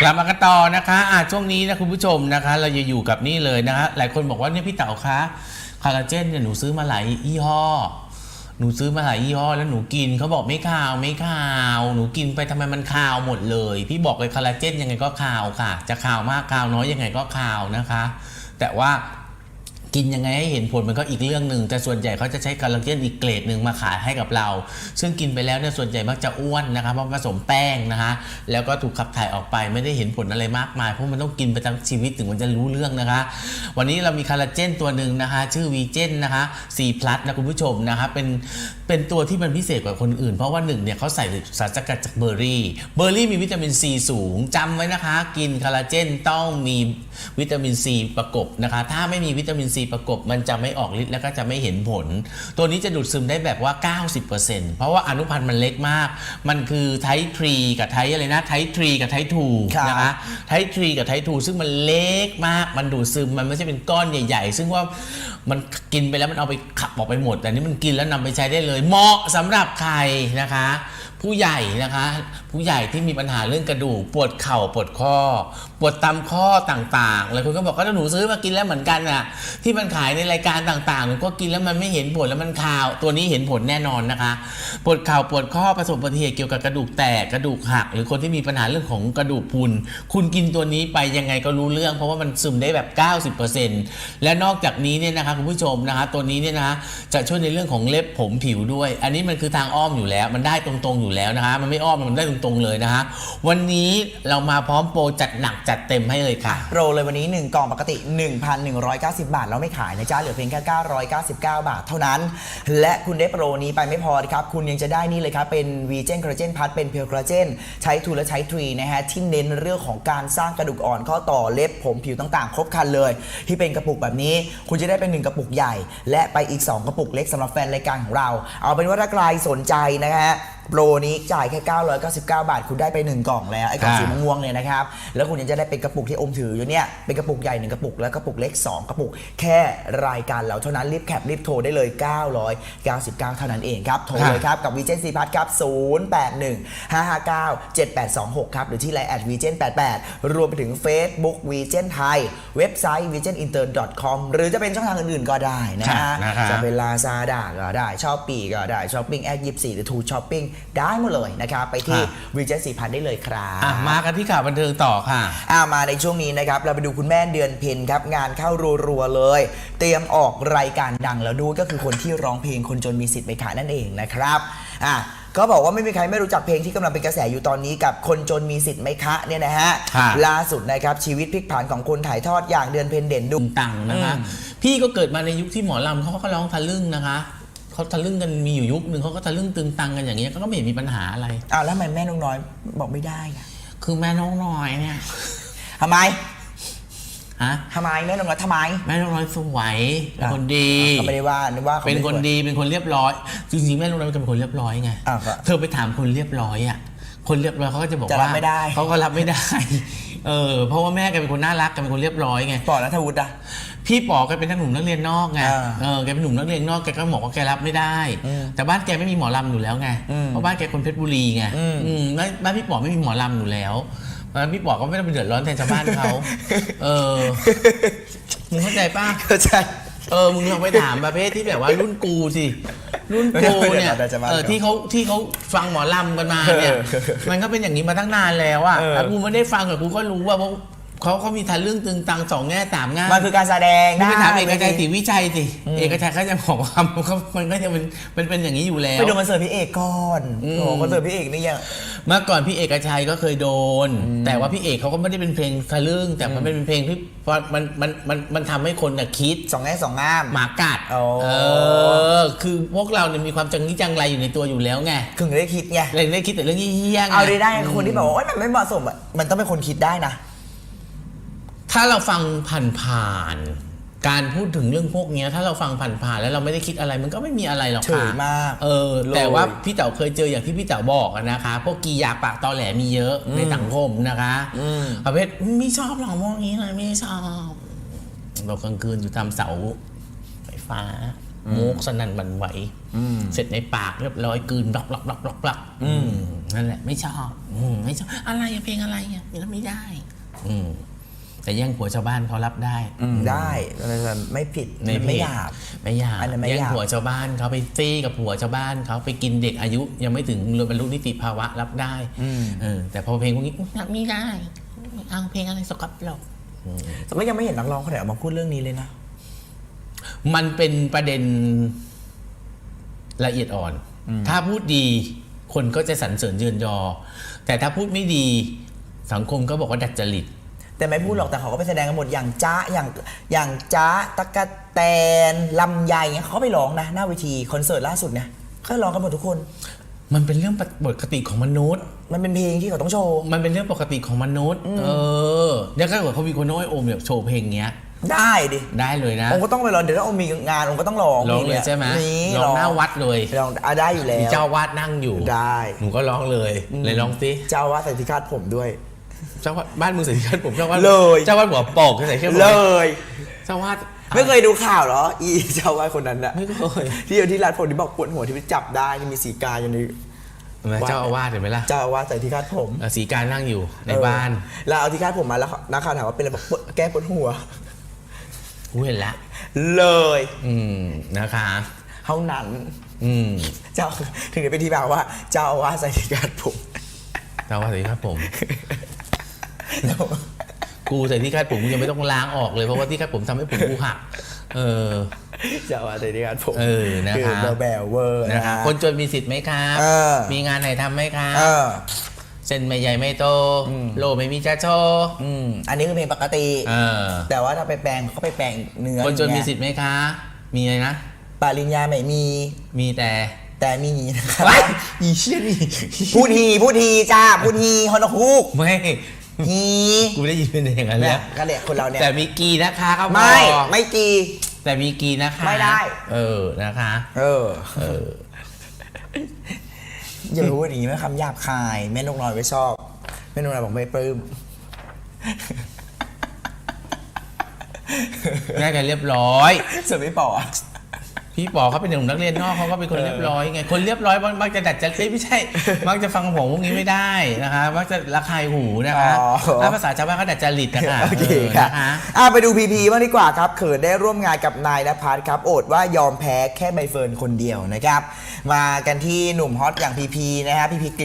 กลับมากันต่อนะคะอะช่วงนี้นะคุณผู้ชมนะคะ เราจะอยู่กับนี่เลยนะคะหลายคนบอกว่าเนี่ยพี่เต๋าคะคาราเจนเนี่ยหนูซื้อมาหลายยี่ห้อ หนูซื้อมาหลายยี่ห้อแล้วหนูกินเขาบอกไม่ข่าวไม่ข่าว หนูกินไปทำไมมันข่าวหมดเลย พี่บอกเลยคาราเจนยังไงก็ข่าวค่ะ จะข่าวมากข่าวน้อยยังไงก็ข่าวนะคะ แต่ว่า กินยังไงให้เห็นผลมันก็อีกเรื่องหนึ่งแต่ส่วนใหญ่เขาจะใช้คาราเจนอีกเกรดหนึ่งมาขายให้กับเรา ซึ่งกินไปแล้วเนี่ยส่วนใหญ่มักจะอ้วนนะคะเพราะผสมแป้งนะคะ แล้วก็ถูกขับถ่ายออกไปไม่ได้เห็นผลอะไรมากมายเพราะมันต้องกินไปทั้งชีวิตถึงมันจะรู้เรื่องนะคะ วันนี้เรามีคาราเจนตัวหนึ่งนะคะ ชื่อวีเจนนะคะ4 plus นะคุณผู้ชมนะคะเป็น เป็นตัวที่มันพิเศษกว่าคนอื่น เพราะว่าหนึ่งเนี่ยเขาใส่สารสกัดจากเบอร์รี่ เบอร์รี่มีวิตามินซีสูงจำไว้นะคะ กินคอลลาเจนต้องมีวิตามินซีประกบนะคะ ถ้าไม่มีวิตามินซีประกบ มันจะไม่ออกฤทธิ์แล้วก็จะไม่เห็นผล ตัวนี้จะดูดซึมได้แบบว่า 90%เพราะว่าอนุพันธ์มันเล็กมาก มันคือไททรีกับไทอะไรนะไททรีกับไททูนะคะไททรีกับไททูซึ่งมันเล็กมาก มันดูดซึมมันไม่ใช่เป็นก้อนใหญ่ ๆ ซึ่งว่ามันกินไปแล้วมันเอาไปขับออกไปหมด แต่นี่มันกินแล้วนำไปใช้ได้เลยเหมาะสำหรับใครนะคะ ผู้ใหญ่นะคะ ผู้ใหญ่ที่มีปัญหาเรื่องกระดูกปวดเข่าปวดข้อ ปวดตามข้อต่างๆเลยคุณก็บอกก็หนูซื้อมากินแล้วเหมือนกันอะที่มันขายในรายการต่างๆหนูก็กินแล้วมันไม่เห็นผลแล้วมันคาว ตัวนี้เห็นผลแน่นอนนะคะ ปวดเข่าปวดข้อประสบอุบัติเหตุเกี่ยวกับกระดูกแตกกระดูกหัก หรือคนที่มีปัญหาเรื่องของกระดูกพุนคุณกินตัวนี้ไปยังไงก็รู้เรื่อง เพราะว่ามันซึมได้แบบ 90%และนอกจากนี้เนี่ยนะคะคุณผู้ชมนะคะ ตัวนี้เนี่ยนะคะจะช่วยในเรื่องของเล็บผมผิวด้วย อันนี้มันคือทางอ้อมอยู่แล้ว มันได้ตรงๆอยู่แล้วนะคะ มันไม่อ้อมมันได้ตรงๆเลยนะคะ วันนี้เรามาพร้อมโปรจัดหนักจัดเต็มให้เลยค่ะ โปรเลยวันนี้ 1 กล่องปกติ 1,190 บาท เราไม่ขายนะจ๊ะเหลือเพียงแค่999 บาทเท่านั้น และคุณได้โปรนี้ไปไม่พอครับ คุณยังจะได้นี่เลยครับเป็นวีเจนคอลลาเจนพัทเป็นเพียวคอลลาเจนใช้ทูและใช้ทรีนะฮะที่เน้นเรื่องของการสร้างกระดูกอ่อนข้อต่อเล็บผมผิวต่างๆ ครบครันเลย ที่เป็นกระปุกแบบนี้ คุณจะได้เป็น 1 กระปุกใหญ่ และไปอีก 2 กระปุกเล็กสำหรับแฟนรายการของเรา เอาเป็นว่าถ้าใครสนใจนะฮะ โปรนี้จ่ายแค่ 999 บาท คุณได้ไป 1 กล่องแล้ว ไอ้กล่องสีค่ะม่วงเนี่ยนะครับ แล้วคุณยังจะได้เป็นกระปุกที่อมถืออยู่เนี่ย เป็นกระปุกใหญ่ 1 กระปุก แล้วกระปุกเล็ก 2 กระปุก แค่รายการเราเท่านั้น รีบแคปรีบโทรได้เลย 999 เท่านั้นเองครับ โทรเลยครับ กับวีเจนซีพัทครับ 081 559 7826 ครับ หรือที่ไลน์แอดวีเจน88 รวมไปถึง Facebook วีเจนไทย เว็บไซต์ v g e n i n t e r com หรือจะเป็นช่องทางอื่นๆก็ได้นะฮะค่ะนะคะจะเป็นลาซาด้าก็ได้ช้อปปีก็ได้ช้อปปิ้งแอดยี่สี่หรือทูช้อปปิ้งได้หมดเลยนะครับไปที่วีเจสี่พันได้เลยครับอะมากันที่ข่าวบันเทิงต่อค่ะ อ่ามาในช่วงนี้นะครับ เราไปดูคุณแม่เดือนเพ็ญครับ งานเข้ารัวๆเลย เตรียมออกรายการดังแล้วด้วยก็คือคนที่ร้องเพลงคนจนมีสิทธิ์ไปขายนั่นเองนะครับอะก็บอกว่าไม่มีใครไม่รู้จักเพลงที่กำลังเป็นกระแสอยู่ตอนนี้กับคนจนมีสิทธิ์ไหมคะเนี่ยนะฮะค่ะ ล่าสุดนะครับชีวิตพลิกผันของคนถ่ายทอดอย่างเดือนเพ็ญเด่นดุดุงตังนะคะอืมพี่ก็เกิดมาในยุคที่หมอลำเขาก็ร้องทะลึ่งนะคะ เขาทะลึ่งกันมีอยู่ยุคหนึ่งเขาก็ทะลึ่งตึงตังกันอย่างเงี้ยก็ไม่เห็นมีปัญหาอะไรอ้าวแล้วทำไมแม่นกน้อยบอกไม่ได้อะคือแม่น้องน้อยเนี่ยทำไมฮะทำไมแม่นกน้อยทำไม แม่น้องน้อยสวยเป็นคนดีก็ไม่ได้ว่านึกว่าขาเป็นไม่คนสวยดีเป็นคนเรียบร้อย จริงๆแม่น้องน้อยเป็นคนเรียบร้อยไงอ้าวครับเธอไปถามคนเรียบร้อยอะคนเรียบร้อยเขาก็จะบอกจะรับว่าไม่ได้ เขาก็รับไม่ได้ เออเพราะว่าแม่แกเป็นคนน่ารักแกเป็นคนเรียบร้อยไง ปอนัทวุฒิอะ พี่ป๋อแกเป็นนักหนุ่มนักเรียนนอกไงอ่าเออแกเป็นหนุ่มนักเรียนนอกแกก็บอกว่าแกรับไม่ได้ อืมแต่บ้านแกไม่มีหมอลำอยู่แล้วไงอืมเพราะบ้านแกคนเพชรบุรีไงอืม อืมบ้านบ้านพี่ป๋อไม่มีหมอลำอยู่แล้วเพราะฉะนั้นพี่ป๋อก็ไม่ต้องไปเดือดร้อนแทนชาวบ้านเขา เออมึงเข้าใจป่ะ เข้าใจ เออ มึงลองไปถามประเภทที่แบบว่ารุ่นกูสิ รุ่นกูเนี่ย เดี๋ยวจะมาเออ ที่เขาที่เขาฟังหมอลำกันมาเนี่ย เออมันก็เป็นอย่างนี้มาตั้งนานแล้วอะเออ แล้วกูไม่ได้ฟังแต่กูก็รู้ว่าเพราะ เขาเขามีทันเรื่องตึงตังสองแง่สามแง่มันคือการแสดงมึงไปถามเอกได้ชัยศรีวิชัยสิอืมเอกชัยเขาจะบอกว่ามันก็มันก็จะเป็นมันเป็นอย่างนี้อยู่แล้วไปดูคอนเสิร์ตพี่เอกก่อนอืมโอ้คอนเสิร์ตพี่เอกนี่ยังเมื่อก่อนพี่เอกชัยก็เคยโดน แต่ว่าพี่เอกเขาก็ไม่ได้เป็นเพลงทะลึ่งแต่มันเป็นเพลงที่มันมันมันมันทำให้คนน่ะคิดสองแง่สองงามหมากัดโอ้เออคือพวกเราเนี่ยมีความจังนี้จังไรอยู่ในตัวอยู่แล้วไงถึงได้คิดไงเลยได้คิดแต่เรื่องเยี่ยงเอาได้ได้คนที่บอกว่าโอ๊ยมันไม่เหมาะสมอะมันต้องเป็นคนคิดได้นะ ถ้าเราฟังผ่านๆการพูดถึงเรื่องพวกเนี้ย ถ้าเราฟังผ่านๆแล้วเราไม่ได้คิดอะไรมันก็ไม่มีอะไรหรอกเฉค่ะยมากเออ เลย แต่ว่าพี่เต๋าเคยเจออย่างที่พี่เต๋าบอกอะนะคะ พวกกียาปากตอแหลมีเยอะในสังคมนะคะอืมประเภทไม่ชอบหรอกพวกนี้เลยไม่ชอบเรากลางคืนอยู่ตามเสาไฟฟ้าโมกสนั่นหวันไหวเสร็จในปากเรียบร้อยกลืนบลักบลักบลักบลักบลักอืมนั่นแหละไม่ชอบอืมไม่ชอบอะไรอะเพลงอะไรอะรับไม่ได้อืม แต่แย่งผัวชาวบ้านเขารับได้ได้ไม่ผิดมันไม่ผิดหยาบไม่หยาบอันนั้นไม่แย่งหยาบผัวชาวบ้านเขาไปซี่กับผัวชาวบ้านเขาไปกินเด็กอายุ ยังไม่ถึงบรรลุนิติภาวะรับได้เออแต่พอเพลงพวกนี้รับไม่ได้เอาเพลงอะไรสกปรกแต่ก็ยังไม่เห็นนักร้องคนไหนออกมาพูดเรื่องนี้เลยนะ มันเป็นประเด็นละเอียดอ่อน ถ้าพูดดีคนก็จะสรรเสริญเยือนยอ แต่ถ้าพูดไม่ดีสังคมก็บอกว่าดัดจริต แต่ไม่พูดหรอกแต่เขาก็ไปแสดงกันหมดอย่างจ้าอย่างอย่างจ้าตะกะแตนลำไยเงี้ยเขาก็ไปร้องนะหน้าเวทีคอนเสิร์ตล่าสุดเนี่ยเขาร้องกันหมดทุกคน มันเป็นเรื่องปกติของมนุษย์ มันเป็นเพลงที่เขาต้องโชว์ มันเป็นเรื่องปกติของมนุษย์ เออเนี่ยถ้าเกิดเขามีคนน้อยโอมแบบโชว์เพลงเงี้ย ได้ดิได้เลยนะองค์ก็ต้องไปร้องเดี๋ยวถ้าองค์มีงานองค์ก็ต้องร้องร้องพเลยนี่ใช่ไหมนี่ร้องหน้าวัดเลยร้องอะได้อยู่แล้มีวเจ้าวาดนั่งอยู่ได้หนูก็ร้องเลยเลยร้องสิเจ้าว่าใส่ที่คาดผมด้วย เจ้าวาดบ้านมึงใส่เครื่องผมเจ้าวาดเลย เจ้าวาดหัวโปกใส่เครื่องผมเลย เจ้าวาดไม่เคยดูข่าวเหรอ อีเจ้าว่าคนนั้นอะไม่เคยที่อยู่ที่ร้านผมที่บอกปวดหัวที่ไปจับได้นี่มีสีกาอยู่ในเห็นไหมเจ้าอาวาสเห็นไหมล่ะเจ้าว่าใส่ที่คาดผมเออสีการนั่งอยู่ในบ้านเออแล้วเอาที่คาดผมมาแล้วนักข่าวถามว่าเป็นอะไรบอกปวดแก้ปวดหัวกูเห็นละเลยอืมนะคะเท่านั้น อืมเจ้าถึงได้เป็นที่มาว่า เจ้าว่าใส่ที่คาดผมเจ้าว่าใส่ที่คาดผมแล้ว กูใส่ที่คาดผมกูยังไม่ต้องล้างออกเลยเพราะว่าที่คาดผมทำให้ผมกูหัก เออเจ้าว่าใส่ที่คาดผมเออนะคะอแบลเวอร์นะนะคะคะคนจนมีสิทธิ์ไหมครับเออมีงานไหนทำไหมครับเออเส้นไม่ใหญ่ไม่โต โลไม่มีจะโชอืมอันนี้คือเพลงปกติเออแต่ว่าถ้าไปแปลงเขาไปแปลงเนื้อคนจนมีอย่างเงี้ยสิทธิ์ไหมคะ มีอะไรนะปริญญาไม่มี มีแต่แต่มีนะครับว้ายอีเชี่ยนี่พูดฮีพูดฮีจ้าพูดฮีฮอนฮูกไม่ ฮีกูได้ยินเป็นอย่างนั้นเนี่แล้ยวก็เนี่ยคนเราเนี่ยแต่มีกีนะคะครับไม่ไม่กี แต่มีกีนะคะไม่ได้ เออนะคะ เออเออ อย่ารู้ว่าอย่างนี้ไม่คำหยาบคายแม่นกน้อยไม่ชอบแม่นกน้อยบอกไม่ปลื้มง่ายกันเรียบร้อย ส่วนไม่ปออะ พี่ปอเขาเป็นหนุ่มนักเรียนนอกเขาก็เป็นคนเรียบร้อยไงคนเรียบร้อยมักจะดัดจริตไม่ใช่ มักจะฟังผมพวกนี้ไม่ได้นะคะมักจะระคายหูนะคะถ้าภาษาชาวบ้านเขาดัดจริตนะคะโอเคเออค่ะนะคะอะไปดูพีพีบ้างดีกว่าครับเขินได้ร่วมงานกับนายนภัสครับโอดว่ายอมแพ้แค่ใบเฟิร์นคนเดียวนะครับ มากันที่หนุ่มฮอตอย่างพีพีนะฮะพีพีกฤษ